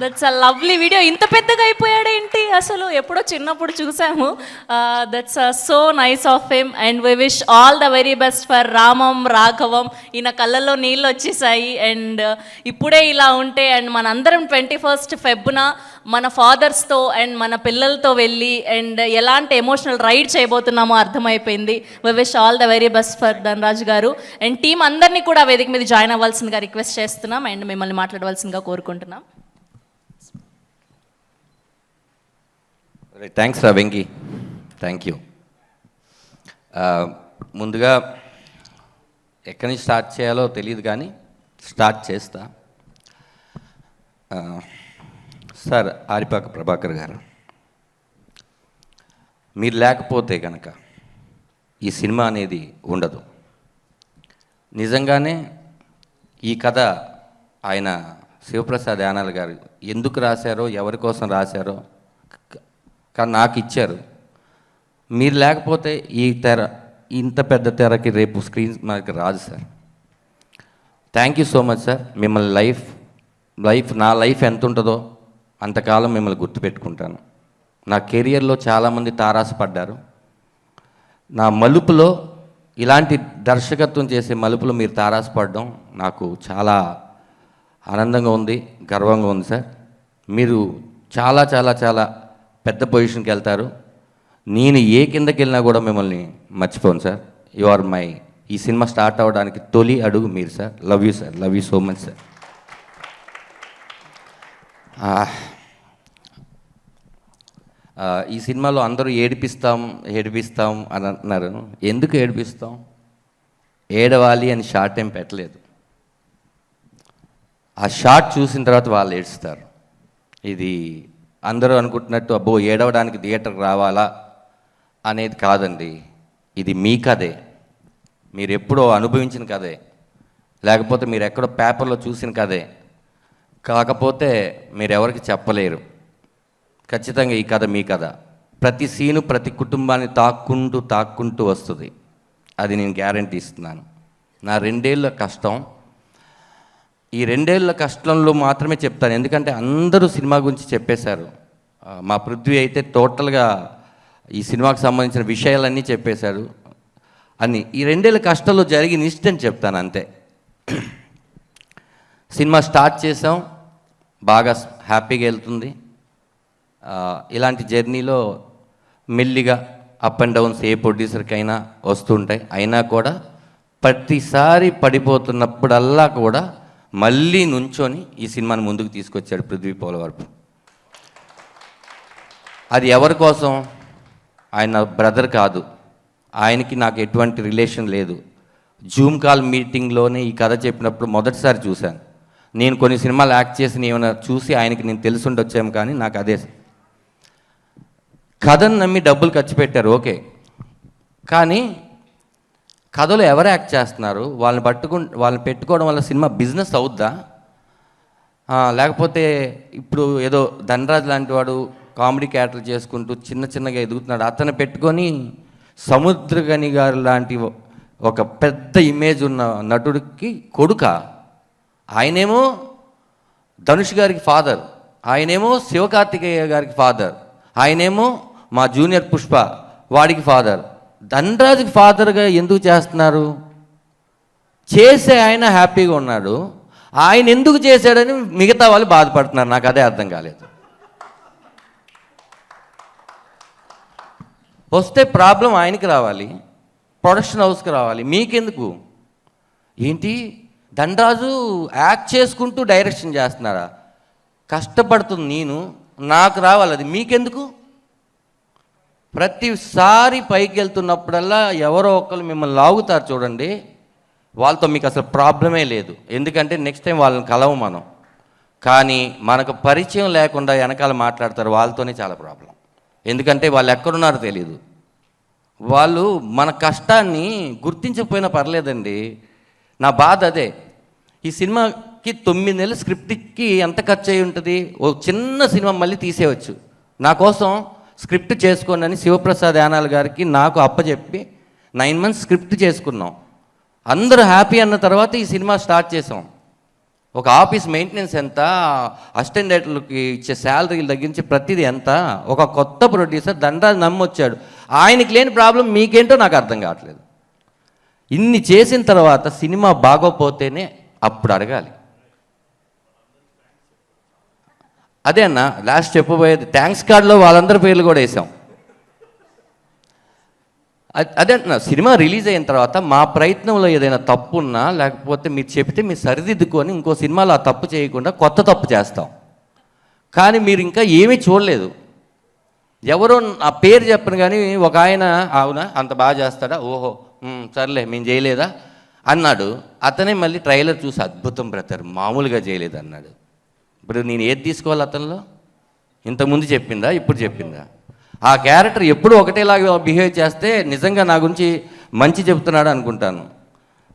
That's a lovely video ఇంత పెద్దగా అయిపోయాడేంటి అసలు ఎప్పుడో చిన్నప్పుడు చూసాము. That's a so nice of him and we wish all the very best for Ramam Raghavam ఈయన కళ్ళల్లో నీళ్ళు వచ్చేసాయి. అండ్ uh, ఇప్పుడే ఇలా ఉంటే అండ్ మనందరం ట్వంటీ ఫస్ట్ ఫెబ్న మన ఫాదర్స్తో అండ్ మన పిల్లలతో వెళ్ళి అండ్ ఎలాంటి ఎమోషనల్ రైడ్ చేయబోతున్నామో అర్థమైపోయింది. We wish all the very best for Dhanraj గారు. అండ్ టీం అందరినీ కూడా వేదిక మీద జాయిన్ అవ్వాల్సిందిగా రిక్వెస్ట్ చేస్తున్నాం. అండ్ మిమ్మల్ని మాట్లాడవలసిందిగా కోరుకుంటున్నాం. థ్యాంక్స్ రా వెంకీ థ్యాంక్ యూ ముందుగా ఎక్కడి నుంచి స్టార్ట్ చేయాలో తెలియదు కానీ స్టార్ట్ చేస్తా. Uh, సార్ ఆరిపాక ప్రభాకర్ గారు మీరు లేకపోతే కనుక ఈ సినిమా అనేది ఉండదు. నిజంగానే ఈ కథ ఆయన శివప్రసాద్ యానాల్ గారు ఎందుకు రాశారో ఎవరి కోసం రాశారో కానీ నాకు ఇచ్చారు. మీరు లేకపోతే ఈ తెర ఇంత పెద్ద తెరకి రేపు స్క్రీన్ మనకి రాదు sir. Thank you so much sir మిమ్మల్ని లైఫ్ లైఫ్ నా లైఫ్ ఎంత ఉంటుందో అంతకాలం మిమ్మల్ని గుర్తుపెట్టుకుంటాను. నా కెరియర్లో చాలామంది తారాసపడ్డారు. నా మలుపులో ఇలాంటి దర్శకత్వం చేసే మలుపులో మీరు తారాసపడడం నాకు చాలా ఆనందంగా ఉంది గర్వంగా ఉంది సార్ మీరు చాలా చాలా చాలా పెద్ద పొజిషన్కి వెళ్తారు. నేను ఏ కిందకి వెళ్ళినా కూడా మిమ్మల్ని మర్చిపోను సార్ యు ఆర్ మై ఈ సినిమా స్టార్ట్ అవ్వడానికి తొలి అడుగు మీరు sir love you sir love you so much sir ఈ సినిమాలో అందరూ ఏడిపిస్తాం ఏడిపిస్తాం అని అంటున్నారు ఎందుకు ఏడిపిస్తాం? ఏడవాలి అని షార్ట్ ఏం పెట్టలేదు. ఆ షార్ట్ చూసిన తర్వాత వాళ్ళు ఏడుస్తారు. ఇది అందరూ అనుకుంటున్నట్టు అబ్బో ఏడవడానికి థియేటర్కి రావాలా? అనేది కాదండి. ఇది మీ కథే. మీరు ఎప్పుడో అనుభవించిన కథే. లేకపోతే మీరు ఎక్కడో పేపర్లో చూసిన కథే. కాకపోతే మీరు ఎవరికి చెప్పలేరు. ఖచ్చితంగా ఈ కథ మీ కథ. ప్రతి సీను ప్రతి కుటుంబాన్ని తాక్కుంటూ తాక్కుంటూ వస్తుంది. అది నేను గ్యారంటీ ఇస్తున్నాను. నా రెండేళ్ళ కష్టం ఈ రెండేళ్ళ కష్టంలో మాత్రమే చెప్తాను. ఎందుకంటే అందరూ సినిమా గురించి చెప్పేశారు. మా పృథ్వీ అయితే టోటల్గా ఈ సినిమాకి సంబంధించిన విషయాలన్నీ చెప్పేశారు అని. ఈ రెండేళ్ళ కష్టంలో జరిగిన ఇన్సిడెంట్ చెప్తాను అంతే. సినిమా స్టార్ట్ చేసాం బాగా హ్యాపీగా వెళ్తుంది. ఇలాంటి జర్నీలో మెల్లిగా అప్ అండ్ డౌన్స్ ఏ ప్రొడ్యూసర్కైనా వస్తుంటాయి. అయినా కూడా ప్రతిసారి పడిపోతున్నప్పుడల్లా కూడా మళ్ళీ నుంచొని ఈ సినిమాని ముందుకు తీసుకొచ్చాడు పృథ్వీ పోలవరపు అది ఎవరి కోసం? ఆయన బ్రదర్ కాదు. ఆయనకి నాకు ఎటువంటి రిలేషన్ లేదు. జూమ్ కాల్ మీటింగ్లోనే ఈ కథ చెప్పినప్పుడు మొదటిసారి చూశాను. నేను కొన్ని సినిమాలు యాక్ట్ చేసిన ఏమైనా చూసి ఆయనకి నేను తెలుసుండొచ్చాము కానీ నాకు అదే. కథను నమ్మి డబ్బులు ఖర్చు పెట్టారు ఓకే. కానీ కథలో ఎవరు యాక్ట్ చేస్తున్నారు? వాళ్ళని పట్టుకు వాళ్ళని పెట్టుకోవడం వల్ల సినిమా బిజినెస్ అవుద్దా? లేకపోతే ఇప్పుడు ఏదో ధనరాజ్ లాంటి వాడు కామెడీ క్యారెక్టర్ చేసుకుంటూ చిన్న చిన్నగా ఎదుగుతున్నాడు. అతను పెట్టుకొని సముద్రగని గారు లాంటి ఒక పెద్ద ఇమేజ్ ఉన్న నటుడికి కొడుక. ఆయనేమో ధనుష్ గారికి ఫాదర్ ఆయనేమో శివకార్తికేయ గారికి ఫాదర్ ఆయనేమో మా జూనియర్ పుష్ప వాడికి ఫాదర్ ధనరాజుకి ఫాదర్గా ఎందుకు చేస్తున్నారు? చేసే ఆయన హ్యాపీగా ఉన్నాడు. ఆయన ఎందుకు చేశాడని మిగతా వాళ్ళు బాధపడుతున్నారు. నాకు అదే అర్థం కాలేదు. వస్తే ప్రాబ్లం ఆయనకి రావాలి. ప్రొడక్షన్ హౌస్కి రావాలి. మీకెందుకు? ఏంటి? దండరాజు యాక్ట్ చేసుకుంటూ డైరెక్షన్ చేస్తున్నారా? కష్టపడుతుంది నేను. నాకు రావాలి అది. మీకెందుకు? ప్రతిసారి పైకి వెళ్తున్నప్పుడల్లా ఎవరో ఒకరు మిమ్మల్ని లాగుతారు చూడండి. వాళ్ళతో మీకు అసలు ప్రాబ్లమే లేదు. ఎందుకంటే నెక్స్ట్ టైం వాళ్ళని కలవు మనం. కానీ మనకు పరిచయం లేకుండా వెనకాల మాట్లాడతారు వాళ్ళతోనే చాలా ప్రాబ్లం ఎందుకంటే వాళ్ళు ఎక్కడున్నారో తెలియదు వాళ్ళు మన కష్టాన్ని గుర్తించకపోయినా పర్లేదండి. నా బాధ అదే. ఈ సినిమాకి తొమ్మిది నెలలు స్క్రిప్ట్కి ఎంత ఖర్చు అయి ఉంటుంది? ఓ చిన్న సినిమా మళ్ళీ తీసేయవచ్చు నా కోసం స్క్రిప్ట్ చేసుకోండి అని శివప్రసాద్ యానాల్ గారికి నాకు అప్పచెప్పి నైన్ మంత్స్ స్క్రిప్ట్ చేసుకున్నాం. అందరూ హ్యాపీ అన్న తర్వాత ఈ సినిమా స్టార్ట్ చేసాం. ఒక ఆఫీస్ మెయింటెనెన్స్ ఎంత అసిస్టెంట్ ఇచ్చే శాలరీలు తగ్గించి ప్రతిదీ ఎంత ఒక కొత్త ప్రొడ్యూసర్ దండాన్ని నమ్మొచ్చాడు. ఆయనకి లేని ప్రాబ్లం మీకేంటో నాకు అర్థం కావట్లేదు. ఇన్ని చేసిన తర్వాత సినిమా బాగోపోతేనే అప్పుడు అడగాలి. అదే అన్న లాస్ట్ చెప్పబోయేది థ్యాంక్స్ కార్డులో వాళ్ళందరి పేర్లు కూడా వేసాం అదే అంటున్నా సినిమా రిలీజ్ అయిన తర్వాత మా ప్రయత్నంలో ఏదైనా తప్పు ఉన్నా లేకపోతే మీరు చెబితే మీరు సరిదిద్దుకొని ఇంకో సినిమాలో ఆ తప్పు చేయకుండా కొత్త తప్పు చేస్తాం. కానీ మీరు ఇంకా ఏమీ చూడలేదు. ఎవరో ఆ పేరు చెప్పను కానీ ఒక ఆయన అవునా అంత బాగా చేస్తాడా? ఓహో సర్లే మేము చేయలేదా? అన్నాడు. అతనే మళ్ళీ ట్రైలర్ చూసి అద్భుతం బ్రదర్ మామూలుగా చేయలేదు అన్నాడు. ఇప్పుడు నేను ఏది తీసుకోవాలి అతనిలో? ఇంతకుముందు చెప్పిందా ఇప్పుడు చెప్పిందా? ఆ క్యారెక్టర్ ఎప్పుడు ఒకటేలాగా బిహేవ్ చేస్తే నిజంగా నా గురించి మంచి చెప్తున్నాడు అనుకుంటాను.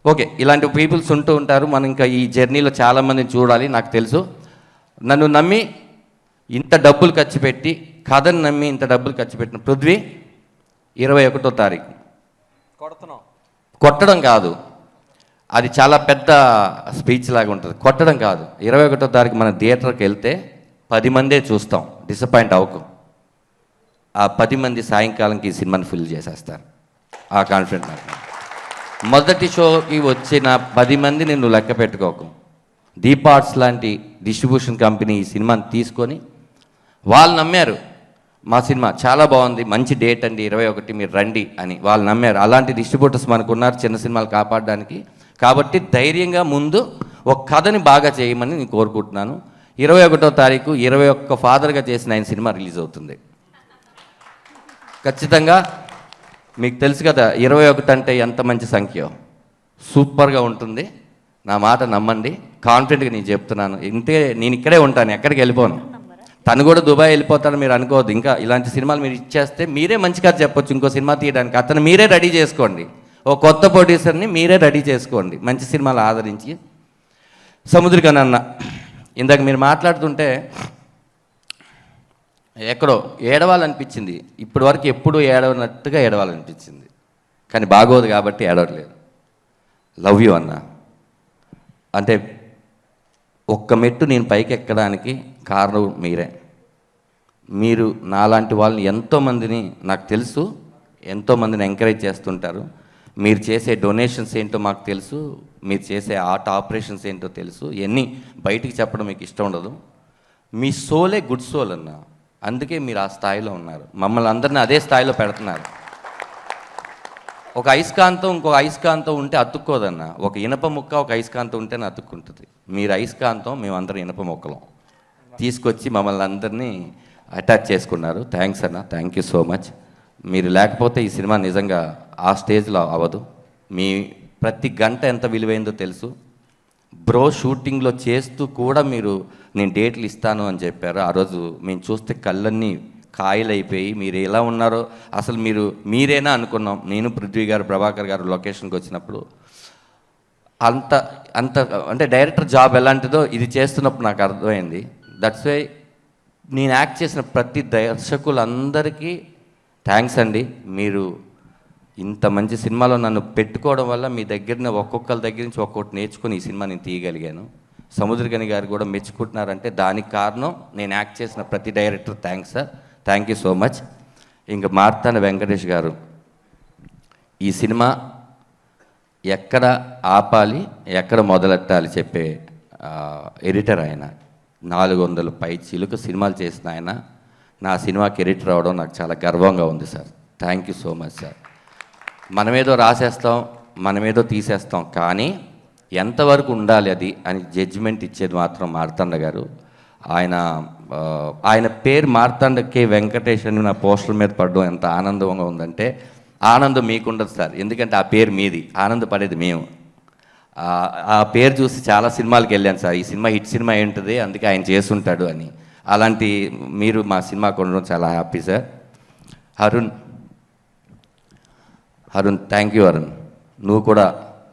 ఓకే ఇలాంటి పీపుల్స్ ఉంటూ ఉంటారు. మనం ఇంకా ఈ జర్నీలో చాలామందిని చూడాలి నాకు తెలుసు. నన్ను నమ్మి ఇంత డబ్బులు ఖర్చు పెట్టి కథను నమ్మి ఇంత డబ్బులు ఖర్చు పెట్టిన పృథ్వీ ఇరవై ఒకటో తారీఖు. కొడుతున్నాం. కొట్టడం కాదు. అది చాలా పెద్ద స్పీచ్ లాగా ఉంటుంది. కొట్టడం కాదు. ఇరవై ఒకటో తారీఖు మనం థియేటర్కి వెళ్తే పది మందే చూస్తాం. డిసప్పాయింట్ అవ్వకు. ఆ పది మంది సాయంకాలంకి ఈ సినిమాని ఫిల్ చేసేస్తారు. ఆ కాన్ఫిడెంట్ నాకు. మొదటి షోకి వచ్చిన పది మందిని నువ్వు లెక్క పెట్టుకోకు. దీపార్ట్స్ లాంటి డిస్ట్రిబ్యూషన్ కంపెనీ ఈ సినిమాని తీసుకొని వాళ్ళు నమ్మారు మా సినిమా చాలా బాగుంది మంచి డేట్ అండి ఇరవై ఒకటి మీరు రండి అని. వాళ్ళు నమ్మారు. అలాంటి డిస్ట్రిబ్యూటర్స్ మనకు ఉన్నారు చిన్న సినిమాలు కాపాడడానికి కాబట్టి ధైర్యంగా ముందు ఒక కథని బాగా చేయమని నేను కోరుకుంటున్నాను. ఇరవై ఒకటో తారీఖు ఇరవై ఒక్క ఫాదర్గా చేసిన ఆయన సినిమా రిలీజ్ అవుతుంది. ఖచ్చితంగా మీకు తెలుసు కదా ఇరవై ఒకటి అంటే ఎంత మంచి సంఖ్య. సూపర్గా ఉంటుంది. నా మాట నమ్మండి. కాన్ఫిడెంట్గా నేను చెప్తున్నాను. ఇంతే నేను ఇక్కడే ఉంటాను ఎక్కడికి వెళ్ళిపోను. తను కూడా దుబాయ్ వెళ్ళిపోతాను మీరు అనుకోవద్దు. ఇంకా ఇలాంటి సినిమాలు మీరు ఇచ్చేస్తే మీరే మంచి కథ చెప్పొచ్చు. ఇంకో సినిమా తీయడానికి అతను మీరే రెడీ చేసుకోండి. ఓ కొత్త ప్రొడ్యూసర్ని మీరే రెడీ చేసుకోండి. మంచి సినిమాలు ఆదరించి. సముద్రికన్ అన్న ఇందాక మీరు మాట్లాడుతుంటే ఎక్కడో ఏడవాలనిపించింది. ఇప్పటి వరకు ఎప్పుడూ ఏడవనట్టుగా ఏడవాలనిపించింది. కానీ బాగోదు కాబట్టి ఏడవట్లేదు. లవ్ యూ అన్న. అంటే ఒక్క మెట్టు నేను పైకి ఎక్కడానికి కారణం మీరే. మీరు నాలాంటి వాళ్ళని ఎంతోమందిని నాకు తెలుసు ఎంతోమందిని ఎంకరేజ్ చేస్తుంటారు. మీరు చేసే డొనేషన్స్ ఏంటో మాకు తెలుసు మీరు చేసే ఆర్ట్ ఆపరేషన్స్ ఏంటో తెలుసు ఇవన్నీ బయటికి చెప్పడం మీకు ఇష్టం ఉండదు. మీ సోలే గుడ్ సోల్ అన్న అందుకే మీరు ఆ స్థాయిలో ఉన్నారు. మమ్మల్ని అందరినీ అదే స్థాయిలో పెడుతున్నారు. ఒక అయస్కాంతం ఇంకొక అయస్కాంతం ఉంటే అతుక్కోదన్న. ఒక ఇనప ముక్క ఒక అయస్కాంతం ఉంటేనే అతుక్కుంటుంది. మీరు అయస్కాంతం మేమందరం ఇనప మొక్కలం. తీసుకొచ్చి మమ్మల్ని అందరినీ అటాచ్ చేసుకున్నారు. థ్యాంక్స్ అన్న. Thank you so much. మీరు లేకపోతే ఈ సినిమా నిజంగా ఆ స్టేజ్లో అవ్వదు. మీ ప్రతి గంట ఎంత విలువైందో తెలుసు. బ్రో షూటింగ్లో చేస్తూ కూడా మీరు నేను డేట్లు ఇస్తాను అని చెప్పారు. ఆ రోజు మేము చూస్తే కళ్ళన్నీ కాయలైపోయి మీరు ఎలా ఉన్నారో అసలు మీరు మీరేనా అనుకున్నాం. నేను పృథ్వీ గారు ప్రభాకర్ గారు లొకేషన్కి వచ్చినప్పుడు. అంత అంత అంటే డైరెక్టర్ జాబ్ ఎలాంటిదో ఇది చేస్తున్నప్పుడు నాకు అర్థమైంది. దట్స్ వై నేను యాక్ట్ చేసిన ప్రతి దర్శకులందరికీ థ్యాంక్స్ అండి. మీరు ఇంత మంచి సినిమాలో నన్ను పెట్టుకోవడం వల్ల మీ దగ్గర ఒక్కొక్కరి దగ్గర నుంచి ఒక్కొక్కటి నేర్చుకుని ఈ సినిమా నేను తీయగలిగాను. సముద్రగని గారు కూడా మెచ్చుకుంటున్నారంటే దానికి కారణం నేను యాక్ట్ చేసిన ప్రతి director thanks sir. Thank you so much ఇంకా మార్తాన వెంకటేష్ గారు ఈ సినిమా ఎక్కడ ఆపాలి ఎక్కడ మొదలెట్టాలి చెప్పే ఎడిటర్ ఆయన. నాలుగు వందల పై చిలుక సినిమాలు చేసిన ఆయన. నా సినిమా కెరీట్ రావడం నాకు చాలా గర్వంగా ఉంది sir. Thank you so much sir మనమేదో రాసేస్తాం మనమేదో తీసేస్తాం కానీ ఎంతవరకు ఉండాలి అది అని జడ్జిమెంట్ ఇచ్చేది మాత్రం మార్తాండ గారు. ఆయన ఆయన పేరు మార్తాండ కే. వెంకటేష్ అని నా పోస్టర్ మీద పడడం ఎంత ఆనందంగా ఉందంటే ఆనందం మీకుండదు సార్. ఎందుకంటే ఆ పేరు మీది ఆనందపడేది మేము. ఆ- ఆ పేరు చూసి చాలా సినిమాలకు వెళ్ళాను సార్. ఈ సినిమా హిట్ సినిమా ఏంటిది అందుకే ఆయన చేసుంటాడు అని. అలాంటి మీరు మా సినిమా కొనడం చాలా happy sir. Arun Arun thank you Arun నువ్వు కూడా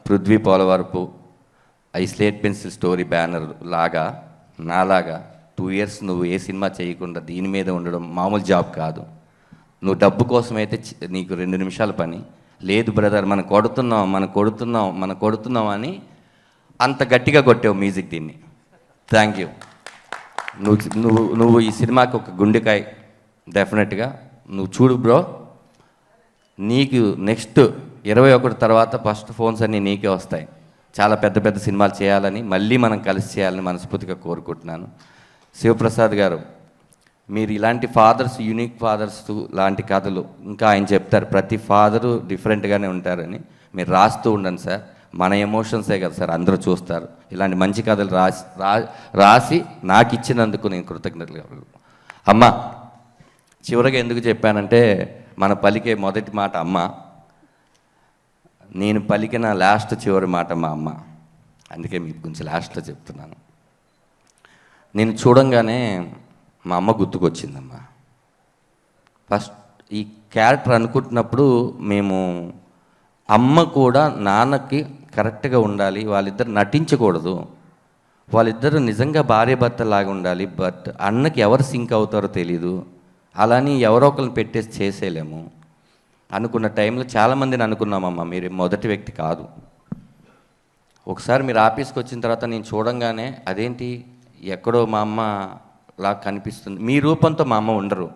Prithvi Polavarapu I slate pencil story banner లాగా నాలాగా టూ ఇయర్స్ నువ్వు ఏ సినిమా చేయకుండా దీని మీద ఉండడం మామూలు జాబ్ కాదు. నువ్వు డబ్బు కోసమైతే నీకు రెండు నిమిషాల పని. లేదు బ్రదర్ మనం కొడుతున్నాం మనం కొడుతున్నాం మనం కొడుతున్నాం అని అంత గట్టిగా కొట్టావు మ్యూజిక్ దీన్ని. థ్యాంక్ యూ నువ్వు నువ్వు నువ్వు ఈ సినిమాకి ఒక గుండెకాయ డెఫినెట్గా. నువ్వు చూడు బ్రో. నీకు నెక్స్ట్ ఇరవై ఒకటి తర్వాత ఫస్ట్ ఫోన్స్ అన్నీ నీకే వస్తాయి. చాలా పెద్ద పెద్ద సినిమాలు చేయాలని మళ్ళీ మనం కలిసి చేయాలని మనస్ఫూర్తిగా కోరుకుంటున్నాను. శివప్రసాద్ గారు మీరు ఇలాంటి ఫాదర్స్ యూనిక్ ఫాదర్స్ లాంటి కథలు ఇంకా ఆయన చెప్తారు ప్రతి ఫాదరు డిఫరెంట్గానే ఉంటారని. మీరు రాస్తూ ఉండండి సార్. మన ఎమోషన్సే కదా సార్ అందరూ చూస్తారు. ఇలాంటి మంచి కథలు రాసి రా- రాసి నాకు ఇచ్చినందుకు నేను కృతజ్ఞతలు అమ్మ చివరిగా ఎందుకు చెప్పానంటే మన పలికే మొదటి మాట అమ్మ. నేను పలికిన లాస్ట్ చివరి మాట మా అమ్మ. అందుకే మీకు గురించి లాస్ట్లో చెప్తున్నాను. నేను చూడంగానే మా అమ్మ గుర్తుకొచ్చిందమ్మా. ఫస్ట్ ఈ క్యారెక్టర్ అనుకుంటున్నప్పుడు మేము అమ్మ కూడా నాన్నకి కరెక్ట్గా ఉండాలి వాళ్ళిద్దరు నటించకూడదు. వాళ్ళిద్దరు నిజంగా భార్య భర్త లాగా ఉండాలి బట్ అన్నకి ఎవరు సింక్ అవుతారో తెలీదు. అలాని ఎవరో ఒకరిని పెట్టేసి చేసేయలేము. అనుకున్న టైంలో చాలామందిని అనుకున్నామమ్మ మీరు మొదటి వ్యక్తి కాదు. ఒకసారి మీరు ఆఫీస్కి వచ్చిన తర్వాత నేను చూడంగానే అదేంటి ఎక్కడో మా అమ్మ లాగా కనిపిస్తుంది. మీ రూపంతో మా అమ్మ ఉండరు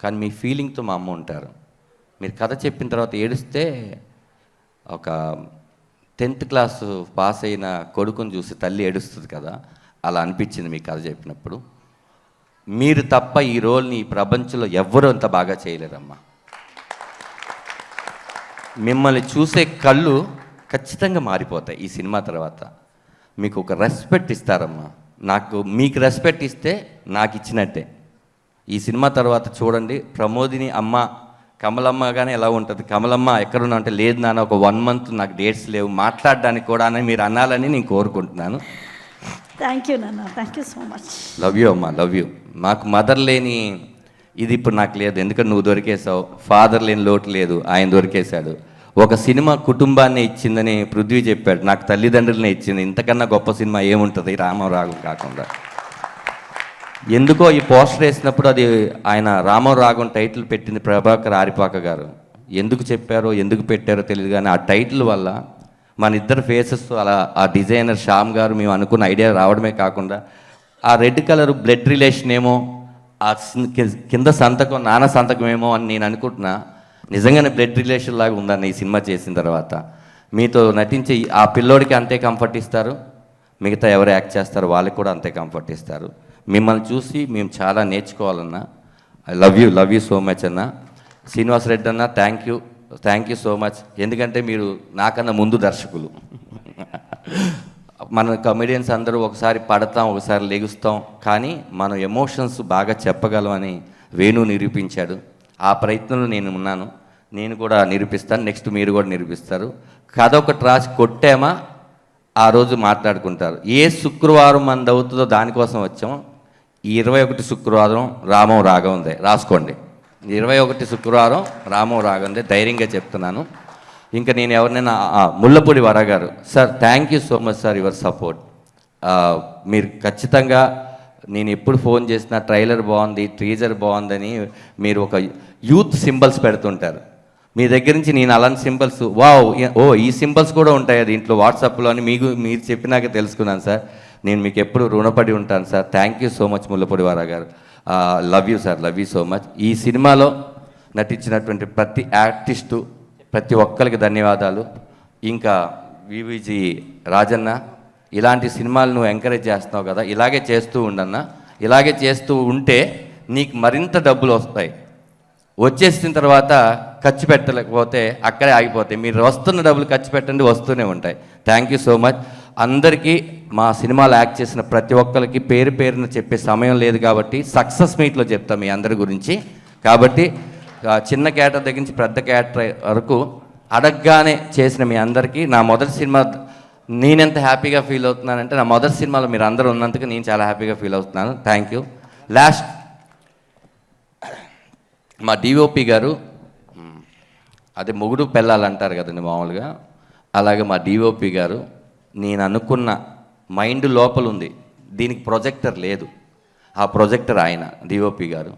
కానీ మీ ఫీలింగ్తో మా అమ్మ ఉంటారు. మీరు కథ చెప్పిన తర్వాత ఏడిస్తే ఒక టెన్త్ క్లాస్ పాస్ అయిన కొడుకుని చూసి తల్లి ఏడుస్తుంది కదా అలా అనిపించింది మీ కథ చెప్పినప్పుడు. మీరు తప్ప ఈ రోల్ని ఈ ప్రపంచంలో ఎవ్వరూ అంత బాగా చేయలేరమ్మా. మిమ్మల్ని చూసే కళ్ళు ఖచ్చితంగా మారిపోతాయి ఈ సినిమా తర్వాత. మీకు ఒక రెస్పెక్ట్ ఇస్తారమ్మా. నాకు మీకు రెస్పెక్ట్ ఇస్తే నాకు ఇచ్చినట్టే. ఈ సినిమా తర్వాత చూడండి ప్రమోదిని అమ్మ కమలమ్మ కానీ ఎలా ఉంటుంది? కమలమ్మ ఎక్కడున్నా అంటే లేదు నాన్న ఒక వన్ మంత్ నాకు డేట్స్ లేవు మాట్లాడడానికి కూడా అని మీరు అనాలని నేను కోరుకుంటున్నాను. థ్యాంక్ యూ నాన్న. Thank you so much love you అమ్మా. లవ్ యూ మాకు మదర్ లేని ఇది ఇప్పుడు నాకు లేదు. ఎందుకంటే నువ్వు దొరికేసావు ఫాదర్ లేని లోటు లేదు. ఆయన దొరికేశాడు. ఒక సినిమా కుటుంబాన్ని ఇచ్చిందని పృథ్వీ చెప్పాడు. నాకు తల్లిదండ్రులనే ఇచ్చింది. ఇంతకన్నా గొప్ప సినిమా ఏముంటుంది? రామరాగం కాకుండా. ఎందుకో ఈ పోస్టర్ వేసినప్పుడు అది ఆయన రామరాగం టైటిల్ పెట్టింది ప్రభాకర్ ఆరిపాక గారు. ఎందుకు చెప్పారో ఎందుకు పెట్టారో తెలియదు కానీ ఆ టైటిల్ వల్ల మన ఇద్దరు ఫేసెస్ అలా ఆ డిజైనర్ శ్యామ్ గారు మేము అనుకున్న ఐడియా రావడమే కాకుండా ఆ రెడ్ కలర్ బ్లడ్ రిలేషన్ ఏమో ఆ కింద సంతకం నాన్న సంతకం ఏమో అని నేను అనుకుంటున్నా. నిజంగానే బ్లడ్ రిలేషన్ లాగా ఉందని ఈ సినిమా చేసిన తర్వాత. మీతో నటించి ఆ పిల్లోడికి అంతే కంఫర్ట్ ఇస్తారు. మిగతా ఎవరు యాక్ట్ చేస్తారు వాళ్ళకి కూడా అంతే కంఫర్ట్ ఇస్తారు. మిమ్మల్ని చూసి మేము చాలా నేర్చుకోవాలన్నా. I love you love you so much అన్న. శ్రీనివాస్ రెడ్డి అన్న thank you thank you so much ఎందుకంటే మీరు నాకన్నా ముందు దర్శకులు. మన కమెడియన్స్ అందరూ ఒకసారి పడతాం ఒకసారి లెగుస్తాం. కానీ మనం ఎమోషన్స్ బాగా చెప్పగలమని వేణు నిరూపించాడు. ఆ ప్రయత్నంలో నేను ఉన్నాను. నేను కూడా నిరూపిస్తాను. నెక్స్ట్ మీరు కూడా నిరూపిస్తారు. కథ ఒకటి రాసి కొట్టామా? ఆ రోజు మాట్లాడుకుంటారు. ఏ శుక్రవారం మంది అవుతుందో దానికోసం వచ్చాం. ఈ ఇరవై ఒకటి శుక్రవారం రామం ఉంది. రాసుకోండి. ఇరవై ఒకటి శుక్రవారం రామం ఉంది. ధైర్యంగా చెప్తున్నాను. ఇంకా నేను ఎవరినైనా Mullapudi Mullapudi Vara garu sir thank you so much sir your support మీరు ఖచ్చితంగా నేను ఎప్పుడు ఫోన్ చేసినా ట్రైలర్ బాగుంది ట్రీజర్ బాగుందని మీరు ఒక యూత్ సింబల్స్ పెడుతుంటారు. మీ దగ్గర నుంచి నేను అలాంటి సింబల్స్ వావ్ ఓ ఈ సింబల్స్ కూడా ఉంటాయి దీంట్లో వాట్సాప్లో అని మీకు మీరు చెప్పినాక తెలుసుకున్నాను సార్. నేను మీకు ఎప్పుడు రుణపడి ఉంటాను sir. Thank you so much Mullapudi Vara garu love you sir love you so much ఈ సినిమాలో నటించినటువంటి ప్రతి ఆర్టిస్టు ప్రతి ఒక్కరికి ధన్యవాదాలు. ఇంకా వివిజీ రాజన్న ఇలాంటి సినిమాలు నువ్వు ఎంకరేజ్ చేస్తున్నావు కదా ఇలాగే చేస్తూ ఉండన్న ఇలాగే చేస్తూ ఉంటే నీకు మరింత డబ్బులు వస్తాయి. వచ్చేసిన తర్వాత ఖర్చు పెట్టలేకపోతే అక్కడే ఆగిపోతాయి. మీరు వస్తున్న డబ్బులు ఖర్చు పెట్టండి వస్తూనే ఉంటాయి. థ్యాంక్ యూ సో మచ్ అందరికీ మా సినిమాలు యాక్ట్ చేసిన ప్రతి ఒక్కరికి పేరు పేరున చెప్పే సమయం లేదు కాబట్టి సక్సెస్ మీట్లో చెప్తాం మీ అందరి గురించి. కాబట్టి చిన్న క్యాటర్ దగ్గర నుంచి పెద్ద క్యాటర్ వరకు అడగగానే చేసిన మీ అందరికీ నా మొదటి సినిమా నేనెంత హ్యాపీగా ఫీల్ అవుతున్నానంటే నా మొదటి సినిమాలో మీరు అందరూ ఉన్నందుకు నేను చాలా హ్యాపీగా ఫీల్ అవుతున్నాను. Thank you. లాస్ట్ మా డిఓపి గారు అదే మొగుడు పెళ్ళాలంటారు కదండి మామూలుగా. అలాగే మా డిఓపి గారు నేను అనుకున్న మైండ్ లోపల ఉంది దీనికి ప్రొజెక్టర్ లేదు. ఆ ప్రొజెక్టర్ ఆయన డిఓపి గారు.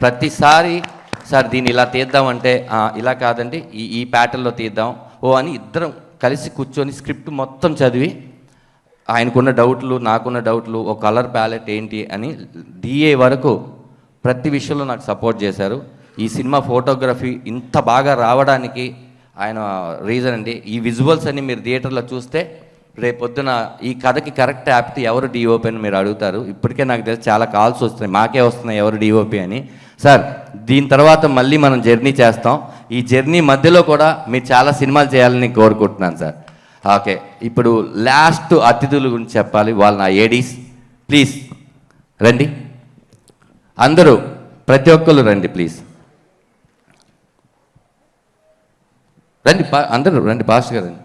ప్రతిసారి సార్ దీన్ని ఇలా తీద్దామంటే ఇలా కాదండి ఈ ఈ ప్యాటర్న్లో తీద్దాం. ఓ అని ఇద్దరం కలిసి కూర్చొని స్క్రిప్ట్ మొత్తం చదివి ఆయనకున్న డౌట్లు నాకున్న డౌట్లు ఓ కలర్ ప్యాలెట్ ఏంటి? అని డిఏ వరకు ప్రతి విషయంలో నాకు సపోర్ట్ చేశారు. ఈ సినిమా ఫోటోగ్రఫీ ఇంత బాగా రావడానికి ఆయన రీజన్ అండి. ఈ విజువల్స్ అన్ని మీరు థియేటర్లో చూస్తే రేపొద్దున ఈ కథకి కరెక్ట్ యాప్ట్ ఎవరు డిఓపి అని మీరు అడుగుతారు? ఇప్పటికే నాకు తెలిసి చాలా కాల్స్ వస్తున్నాయి. మాకే వస్తున్నాయి ఎవరు డిఓపి అని. సార్ దీని తర్వాత మళ్ళీ మనం జర్నీ చేస్తాం. ఈ జర్నీ మధ్యలో కూడా మీరు చాలా సినిమాలు చేయాలని కోరుకుంటున్నాను సార్. ఓకే ఇప్పుడు లాస్ట్ అతిథుల గురించి చెప్పాలి. వాళ్ళ నా ఏడీస్ ప్లీజ్ రండి. అందరూ ప్రతి ఒక్కరు రండి ప్లీజ్ రండి పా అందరూ రండి పాస్ట్గా రండి.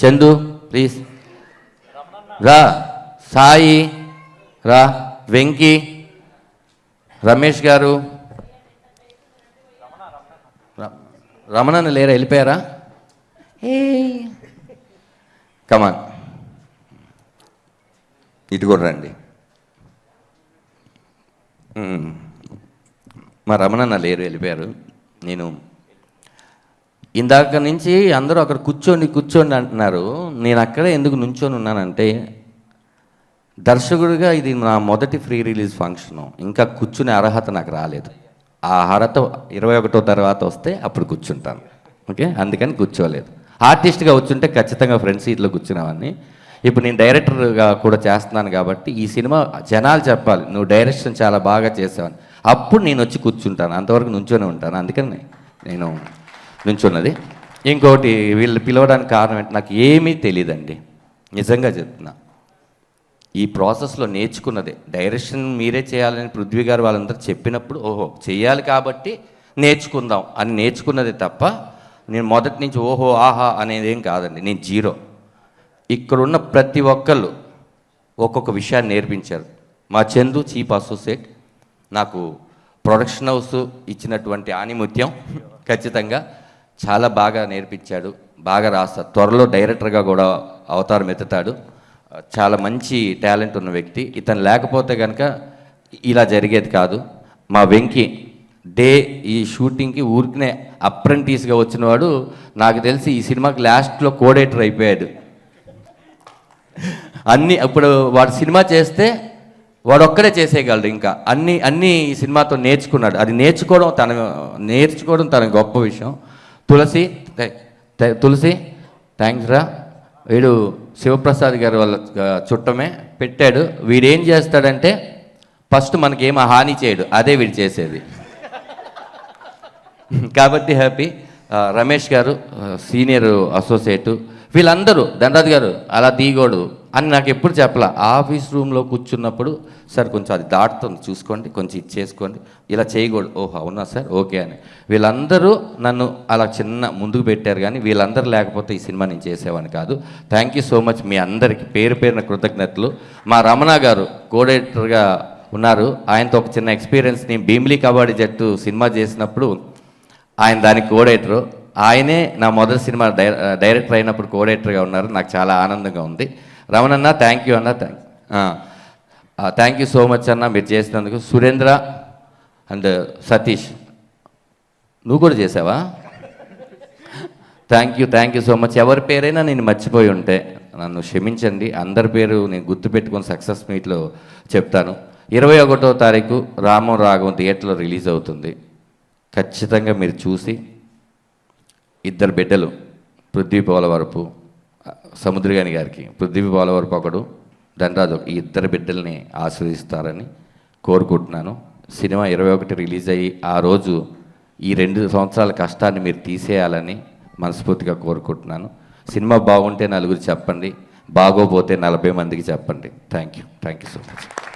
చందు ప్లీజ్ రా సాయి రా వెంకీ రమేష్ గారు. రమణన్న లేరా వెళ్ళిపోయారా? ఏ కమాన్ ఇటు కూడా రండి. మా రమణన్న లేరు వెళ్ళిపోయారు. నేను ఇందాక నుంచి అందరూ అక్కడ కూర్చోండి కూర్చోండి అంటున్నారు. నేను అక్కడే ఎందుకు నుంచొని ఉన్నానంటే దర్శకుడిగా ఇది నా మొదటి ఫ్రీ రిలీజ్ ఫంక్షన్. ఇంకా కూర్చునే అర్హత నాకు రాలేదు. ఆ అర్హత ఇరవై ఒకటో తర్వాత వస్తే అప్పుడు కూర్చుంటాను. ఓకే? అందుకని కూర్చోలేదు. ఆర్టిస్ట్గా వచ్చుంటే ఖచ్చితంగా ఫ్రెండ్స్ సీట్లో కూర్చునేవాడిని. ఇప్పుడు నేను డైరెక్టర్గా కూడా చేస్తున్నాను కాబట్టి ఈ సినిమా జనాలు చెప్పాలి. నువ్వు డైరెక్షన్ చాలా బాగా చేసావని అప్పుడు నేను వచ్చి కూర్చుంటాను. అంతవరకు నుంచోనే ఉంటాను. అందుకని నేను నుంచున్నది. ఇంకోటి వీళ్ళు పిలవడానికి కారణం ఏంటి? నాకు ఏమీ తెలియదండి నిజంగా చెప్తున్నా. ఈ ప్రాసెస్లో నేర్చుకున్నదే. డైరెక్షన్ మీరే చేయాలని పృథ్వీ గారు వాళ్ళందరూ చెప్పినప్పుడు ఓహో చేయాలి కాబట్టి నేర్చుకుందాం అని నేర్చుకున్నదే తప్ప నేను మొదటి నుంచి ఓహో ఆహా అనేది ఏం కాదండి. నేను జీరో. ఇక్కడున్న ప్రతి ఒక్కళ్ళు ఒక్కొక్క విషయాన్ని నేర్పించారు. మా చందు చీఫ్ అసోసియేట్ నాకు ప్రొడక్షన్ హౌస్ ఇచ్చినటువంటి ఆనిముత్యం ఖచ్చితంగా. చాలా బాగా నేర్పించాడు బాగా రాస్తాడు త్వరలో డైరెక్టర్గా కూడా అవతారం ఎత్తుతాడు. చాలా మంచి టాలెంట్ ఉన్న వ్యక్తి. ఇతను లేకపోతే కనుక ఇలా జరిగేది కాదు. మా వెంకి డే ఈ షూటింగ్కి ఊరికనే అప్రెంటిస్గా వచ్చినవాడు. నాకు తెలిసి ఈ సినిమాకి లాస్ట్లో కోడేటర్ అయిపోయాడు. అన్ని ఇప్పుడు వాడు సినిమా చేస్తే వాడు ఒక్కడే చేసేయగలడు ఇంకా. అన్ని అన్ని ఈ సినిమాతో నేర్చుకున్నాడు. అది నేర్చుకోవడం తన నేర్చుకోవడం తన గొప్ప విషయం. తులసి తులసి థ్యాంక్స్ రా. వీడు శివప్రసాద్ గారి వాళ్ళ చుట్టమే పెట్టాడు. వీడేం చేస్తాడంటే ఫస్ట్ మనకేం హాని చేయడు. అదే వీడు చేసేది. కాబట్టి హ్యాపీ. రమేష్ గారు సీనియర్ అసోసియేటు. వీళ్ళందరూ దండరాజు గారు అలా తీయకూడదు అని నాకు ఎప్పుడు చెప్పలే. ఆఫీస్ రూమ్లో కూర్చున్నప్పుడు సార్ కొంచెం అది దాటుతుంది చూసుకోండి కొంచెం ఇచ్చేసుకోండి ఇలా చేయకూడదు. ఓహో అవునా సార్? ఓకే అని. వీళ్ళందరూ నన్ను అలా చిన్న ముందుకు పెట్టారు కానీ వీళ్ళందరూ లేకపోతే ఈ సినిమా నేను చేసేవాడిని కాదు. థ్యాంక్ యూ సో మచ్ మీ అందరికీ. పేరు పేరున కృతజ్ఞతలు. మా రమణ గారు కోడేటర్గా ఉన్నారు. ఆయనతో ఒక చిన్న ఎక్స్పీరియన్స్ నేను భీమిలీ కబడ్డీ జట్టు సినిమా చేసినప్పుడు ఆయన దానికి కోడేటరు. ఆయనే నా మొదటి సినిమా డై డైరెక్టర్ అయినప్పుడు కోడేటర్గా ఉన్నారు. నాకు చాలా ఆనందంగా ఉంది. రమణన్న థ్యాంక్ యూ అన్న thank thank you so much అన్న మీరు చేసినందుకు. సురేంద్ర అండ్ సతీష్ నువ్వు కూడా చేసావా? Thank you thank you so much ఎవరి పేరైనా నేను మర్చిపోయి ఉంటే నన్ను క్షమించండి. అందరి పేరు నేను గుర్తుపెట్టుకొని సక్సెస్ మీట్లో చెప్తాను. ఇరవై ఒకటో తారీఖు రామం రాఘవం థియేటర్లో రిలీజ్ అవుతుంది. ఖచ్చితంగా మీరు చూసి ఇద్దరు బిడ్డలు పృథ్వీ పోలవరపు సముద్రగాని గారికి పృథ్వీ పోలవరపు ఒకడు ధనరాజు ఒక- ఈ ఇద్దరు బిడ్డల్ని ఆశ్రయిస్తారని కోరుకుంటున్నాను. సినిమా ఇరవై ఒకటి రిలీజ్ అయ్యి ఆ రోజు ఈ రెండు సంవత్సరాల కష్టాన్ని మీరు తీసేయాలని మనస్ఫూర్తిగా కోరుకుంటున్నాను. సినిమా బాగుంటే నలుగురు చెప్పండి బాగోపోతే నలభై మందికి చెప్పండి. Thank you thank you so much